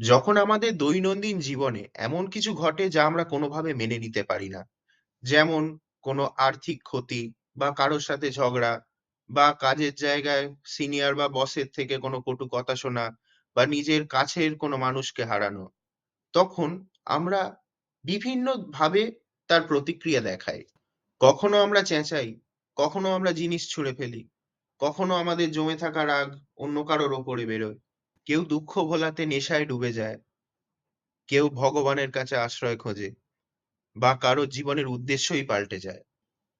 যখন আমাদের দৈনন্দিন জীবনে এমন কিছু ঘটে যা আমরা কোনোভাবে মেনে নিতে পারি না। যেমন কোনো আর্থিক ক্ষতি বা কারও সাথে ঝগড়া বা কাজের জায়গায় সিনিয়র বা বসের থেকে কোনো কটু কথা শোনা বা নিজের কাছের কোনো মানুষকে হারানো। তখন আমরা বিভিন্নভাবে তার প্রতিক্রিয়া দেখাই। কখনো আমরা চেঁচাই, কখনো আমরা জিনিস ছুঁড়ে ফেলি, কখনো আমাদের জমে থাকা রাগ অন্য কারোর ওপরে বেরোয়। কেউ দুঃখ ভোলাতে নেশায় ডুবে যায়। কেউ ভগবানের কাছে আশ্রয় খোঁজে বা কারও জীবনের উদ্দেশ্যই পাল্টে যায়।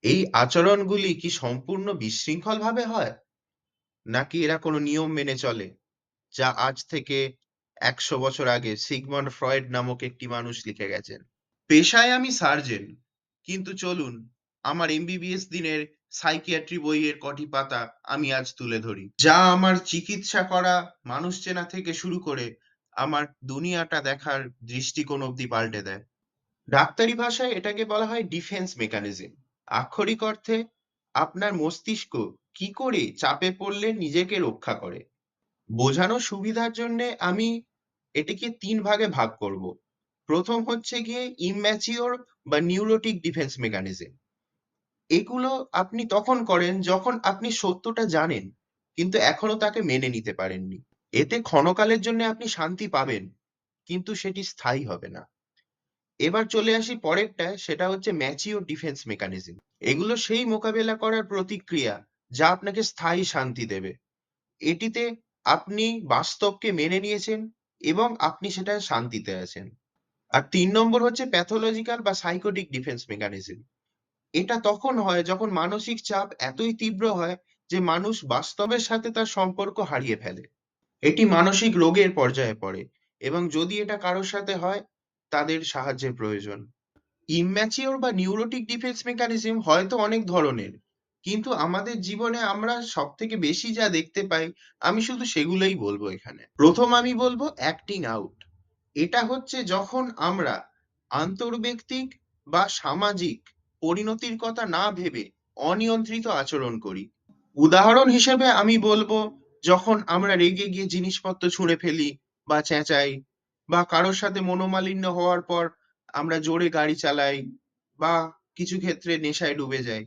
এই আচরণগুলি কি সম্পূর্ণ বিশৃঙ্খলভাবে হয়? নাকি এরা কোনো নিয়ম মেনে চলে? যা আজ থেকে ১০০ বছর আগে সিগমন্ড ফ্রয়েড নামক একটি মানুষ লিখে গেছেন। পেশায় আমি সার্জেন, কিন্তু চলুন আমার এমবিবিএস দিনের সাইকিয়াট্রি বইয়ের কটি পাতা আমি আজ তুলে ধরি। যা আমার চিকিৎসা করা, মানুষ চেনা থেকে শুরু করে আমার দুনিয়াটা দেখার দৃষ্টিকোণ অবধি পাল্টে দেয়। ডাক্তারি ভাষায় এটাকে বলা হয় ডিফেন্স মেকানিজম। আক্ষরিক অর্থে আপনার মস্তিষ্ক কি করে চাপে পড়লে নিজেকে রক্ষা করে। বোঝানোর সুবিধার জন্যে আমি এটিকে তিন ভাগে ভাগ করব। প্রথম হচ্ছে গিয়ে ইম্যাচিওর বা নিউরোটিক ডিফেন্স মেকানিজম। এগুলো আপনি তখন করেন যখন আপনি সত্যটা জানেন, কিন্তু এখনও তাকে মেনে নিতে পারেননি। এতে ক্ষণকালের জন্য আপনি শান্তি পাবেন, কিন্তু সেটি স্থায়ী হবে না। এবার চলে আসি পরেরটায়, সেটা হচ্ছে ম্যাচিওর ডিফেন্স মেকানিজম। এগুলো সেই মোকাবেলা করার প্রতিক্রিয়া, যা আপনাকে স্থায়ী শান্তি দেবে। এটিতে আপনি বাস্তবকে মেনে নিয়েছেন এবং আপনি সেটায় শান্তিতে আছেন। আর তিন নম্বর হচ্ছে প্যাথোলজিক্যাল বা সাইকোটিক ডিফেন্স মেকানিজম। এটা তখন হয় যখন মানসিক চাপ এতই তীব্র হয় যে মানুষ বাস্তবের সাথে তার সম্পর্ক হারিয়ে ফেলে। এটি মানসিক রোগের পর্যায়ে পড়ে এবং যদি এটা কারোর সাথে হয়, তাদের সাহায্যের প্রয়োজন। ইম্যাচিওর বা নিউরোটিক ডিফেন্স মেকানিজম হয়তো অনেক ধরনের, কিন্তু আমাদের জীবনে আমরা সবথেকে বেশি যা দেখতে পাই, আমি শুধু সেগুলোই বলব এখানে। প্রথম আমি বলব অ্যাক্টিং আউট। এটা হচ্ছে যখন আমরা আন্তর্ব্যক্তিক বা সামাজিক পরিণতির কথা না ভেবে অনিয়ন্ত্রিত আচরণ করি। উদাহরণ হিসেবে আমি বলব, যখন আমরা রেগে গিয়ে জিনিসপত্র ছুঁড়ে ফেলি বা চেঁচাই বা কারোর সাথে মনোমালিন্য হওয়ার পর আমরা জোরে গাড়ি চালাই বা কিছু ক্ষেত্রে নেশায় ডুবে যাই।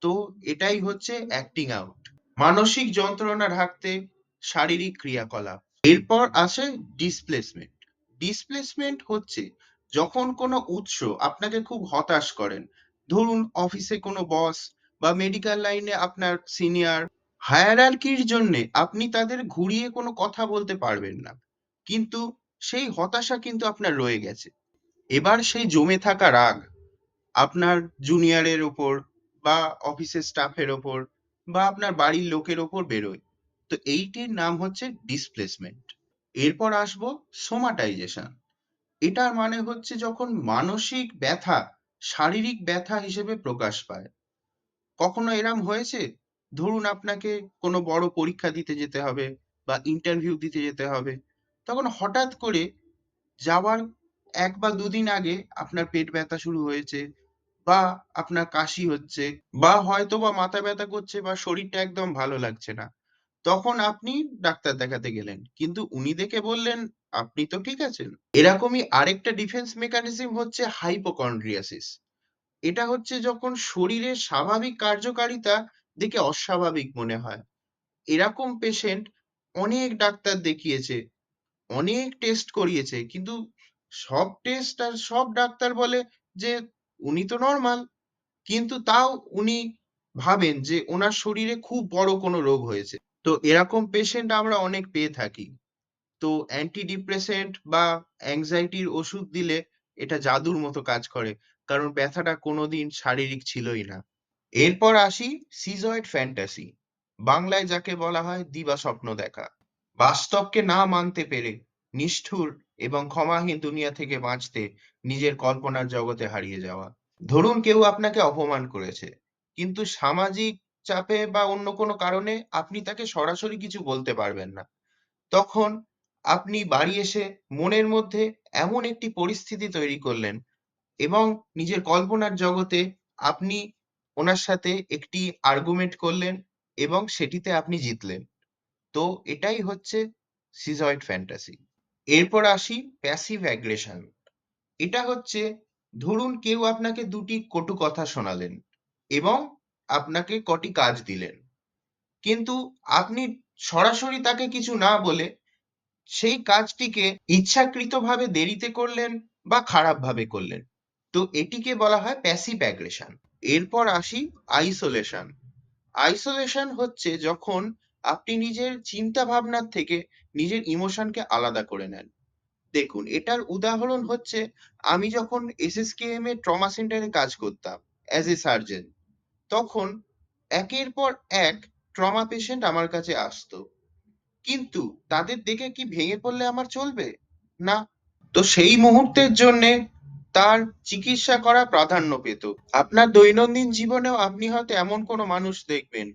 তো এটাই হচ্ছে অ্যাক্টিং আউট। মানসিক যন্ত্রণা ঢাকতে শারীরিক ক্রিয়াকলাপ। এরপর আসে ডিসপ্লেসমেন্ট। ডিসপ্লেসমেন্ট হচ্ছে যখন কোনো উৎস আপনাকে খুব হতাশ করেন। ধরুন অফিসে কোনো বস বা মেডিকেল লাইনে আপনার সিনিয়র। হায়ারার্কির জন্য আপনি তাদের ঘুরিয়ে কোনো কথা বলতে পারবেন না। কিন্তু সেই হতাশা কিন্তু আপনার রয়ে গেছে। এবার সেই জমে থাকা রাগ আপনার জুনিয়রের ওপর বা অফিসের স্টাফের ওপর বা আপনার বাড়ির লোকের ওপর বেরোয়। তো এইটির নাম হচ্ছে ডিসপ্লেসমেন্ট। এরপর আসব সোমাটাইজেশন। এটার মানে হচ্ছে যখন মানসিক ব্যথা শারীরিক ব্যথা হিসেবে প্রকাশ পায়। কখনো এরম হয়েছে? ধরুন আপনাকে কোনো বড় পরীক্ষা দিতে যেতে হবে বা ইন্টারভিউ দিতে যেতে হবে। তখন হঠাৎ করে যাওয়ার এক বা দুদিন আগে আপনার পেট ব্যথা শুরু হয়েছে বা আপনার কাশি হচ্ছে বা হয়তোবা মাথা ব্যথা করছে বা শরীরটা একদম ভালো লাগছে না। তখন আপনি ডাক্তার দেখাতে গেলেন। কিন্তু উনি দেখে বললেন, "আপনি তো ঠিক আছেন।" এরকমই আরেকটা ডিফেন্স মেকানিজম হচ্ছে হাইপোকন্ড্রিয়াসিস। এটা হচ্ছে যখন শরীরের স্বাভাবিক কার্যকারিতা দেখে অস্বাভাবিক মনে হয়। এরকম পেশেন্ট অনেক ডাক্তার দেখিয়েছে, অনেক টেস্ট করিয়েছে, কিন্তু সব টেস্ট আর সব ডাক্তার বলে যে উনি তো নরমাল। কিন্তু তাও উনি ভাবেন যে ওনার শরীরে খুব বড় কোনো রোগ হয়েছে। তো এরকম পেশেন্ট আমরা অনেক পেয়ে থাকি। তো অ্যান্টি ডিপ্রেসেন্ট বা অ্যাংজাইটির ওষুধ দিলে এটা জাদুর মতো কাজ করে। কারণ ব্যথাটা কোনোদিন শারীরিক ছিলই না। এরপর আসি সিজয়েড ফ্যান্টাসি। বাংলায় যাকে বলা হয় দিবাস্বপ্ন দেখা। বাস্তবকে না মানতে পেরে নিষ্ঠুর এবং ক্ষমাহীন দুনিয়া থেকে বাঁচতে নিজের কল্পনার জগতে হারিয়ে যাওয়া। ধরুন কেউ আপনাকে অপমান করেছে, কিন্তু সামাজিক চাপে বা অন্য কোনো কারণে আপনি তাকে সরাসরি কিছু বলতে পারবেন না। তখন আপনি বাড়ি এসে মনের মধ্যে এমন একটি পরিস্থিতি তৈরি করলেন এবং নিজের কল্পনার জগতে আপনি ওনার সাথে একটি আর্গুমেন্ট করলেন এবং সেটিতে আপনি জিতলেন। তো এটাই হচ্ছে সিজয়েড ফ্যান্টাসি। এরপর আসি প্যাসিভ অ্যাগ্রেশন এটা হচ্ছে ধরুন কেউ আপনাকে দুটি কটু কথা শোনালেন এবং আপনাকে কটি কাজ দিলেন কিন্তু আপনি সরাসরি তাকে কিছু না বলে সেই কাজটিকে ইচ্ছাকৃতভাবে দেরিতে করলেন বা খারাপভাবে করলেন। তো এটিকে বলা হয় প্যাসিভ অ্যাগ্রেশন এরপর আসি আইসোলেশন আইসোলেশন হচ্ছে যখন আপনি নিজের চিন্তা ভাবনার থেকে নিজের ইমোশনকে আলাদা করে নেন। দেখুন, এটার উদাহরণ হচ্ছে আমি যখন এসএসকেএম এর ট্রমা সেন্টারে কাজ করতাম অ্যাজ এ সার্জন তখন একের পর এক ট্রমা পেশেন্ট আমার কাছে আসতো। কিন্তু তাদের দেখে কি ভেঙে পড়লে আমার চলবে? না। তো সেই মুহূর্তের জন্যে তার চিকিৎসা করা প্রাধান্য পেত। আপনার দৈনন্দিন জীবনেও আপনি হয়তো এমন কোনো মানুষ দেখবেন,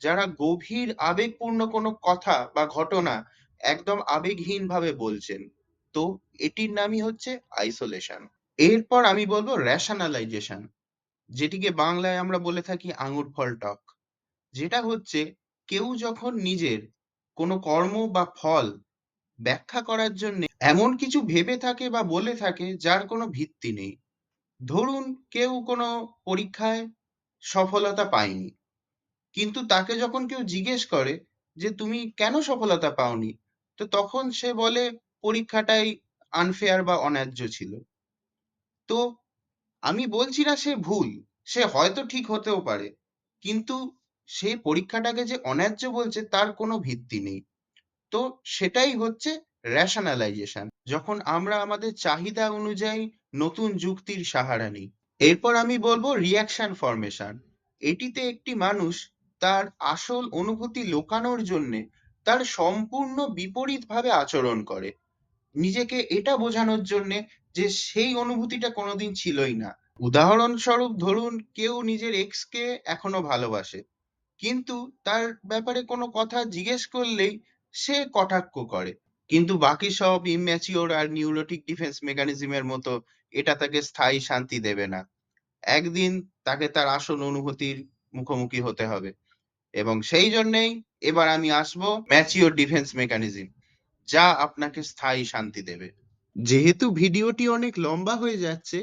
যারা গভীর আবেগপূর্ণ কোনো কথা বা ঘটনা একদম আবেগহীন ভাবে বলছেন। তো এটির নামই হচ্ছে আইসোলেশন এরপর আমি বলব রেশনালাইজেশন যেটিকে বাংলায় আমরা বলে থাকি আঙুর ফল টক যেটা হচ্ছে কেউ যখন নিজের কোনো কর্ম বা ফল ব্যাখ্যা করার জন্য এমন কিছু ভেবে থাকে বা বলে থাকে যার কোনো ভিত্তি নেই। ধরুন কেউ কোনো পরীক্ষায় সফলতা পায়নি, কিন্তু তাকে যখন কেউ জিজ্ঞেস করে যে, তুমি কেন সফলতা পাওনি? তো তখন সে বলে, পরীক্ষাটাই আনফেয়ার বা অন্যায্য ছিল। তো আমি বলছি না সে ভুল, সে হয়তো ঠিক হতেও পারে, কিন্তু সে পরীক্ষাটাকে যে অন্যায্য বলছে তার কোনো ভিত্তি নেই। তো সেটাই হচ্ছে রেশনালাইজেশন যখন আমরা আমাদের চাহিদা অনুযায়ী নতুন যুক্তির সাহারা নিই, এরপর আমি বলব রিয়াকশন ফরমেশন এটিতে একটি মানুষ তার আসল অনুভূতি লোকানোর জন্যে তার সম্পূর্ণ বিপরীতভাবে আচরণ করে। নিজেকে এটা বোঝানোর জন্যে যে সেই অনুভূতিটা কোনোদিন ছিলই না। উদাহরণস্বরূপ ধরুন, কেউ নিজের এক্সকে এখনও ভালোবাসে। কিন্তু তার ব্যাপারে কোনো কথা জিজ্ঞেস করলেই সে কটাক্ষ করে। কিন্তু বাকি সব ইম্যাচিওর আর নিউরোটিক ডিফেন্স মেকানিজমের মতো এটা তাকে স্থায়ী শান্তি দেবে না। একদিন তাকে তার আসল অনুভূতির মুখোমুখি হতে হবে। এবং সেই জন্যেই এবার আমি আসব ম্যাচিওর ডিফেন্স মেকানিজম যা আপনাকে স্থায়ী শান্তি দেবে। যেহেতু ভিডিওটি অনেক লম্বা হয়ে যাচ্ছে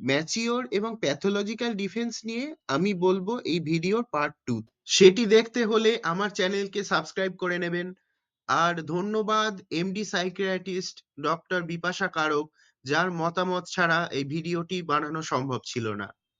ম্যাচিওর এবং প্যাথোলজিক্যাল ডিফেন্স নিয়ে আমি বলব এই ভিডিওর পার্ট টু সেটি দেখতে হলে আমার চ্যানেলকে সাবস্ক্রাইব করে নেবেন। আর ধন্যবাদ MD psychiatrist doctor Bipasha Karak, যার মতামত ছাড়া এই ভিডিওটি বানানো সম্ভব ছিল না।